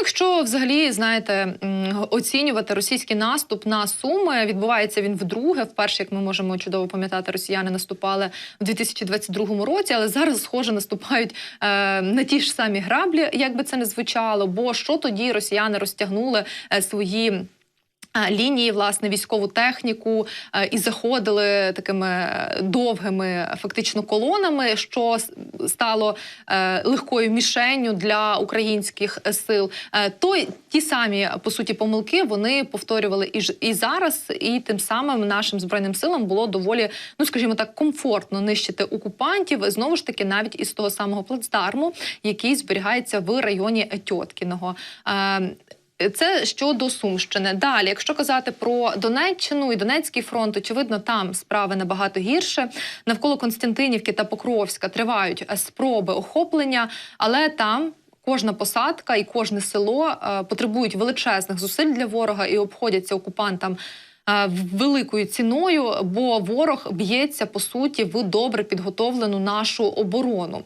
якщо взагалі знаєте оцінювати російський наступ на суми, відбувається він вдруге. Вперше, як ми можемо чудово пам'ятати, росіяни наступали в 2022 році, але зараз, схоже, наступають е, на ті ж самі граблі, як би це не звучало. Бо що тоді росіяни розтягнули е, свої. Лінії, власне, військову техніку е, і заходили такими довгими фактично колонами, що стало е, легкою мішенню для українських сил. Е, то ті самі по суті помилки вони повторювали і ж і зараз, і тим самим нашим збройним силам було доволі, ну скажімо так, комфортно нищити окупантів. Знову ж таки, навіть із того самого плацдарму, який зберігається в районі Тьоткіного. Це щодо Сумщини. Далі, якщо казати про Донеччину і Донецький фронт, очевидно, там справи набагато гірше. Навколо Константинівки та Покровська тривають е, спроби охоплення, але там. Кожна посадка і кожне село е, потребують величезних зусиль для ворога і обходяться окупантам е, великою ціною, бо ворог б'ється по суті в добре підготовлену нашу оборону.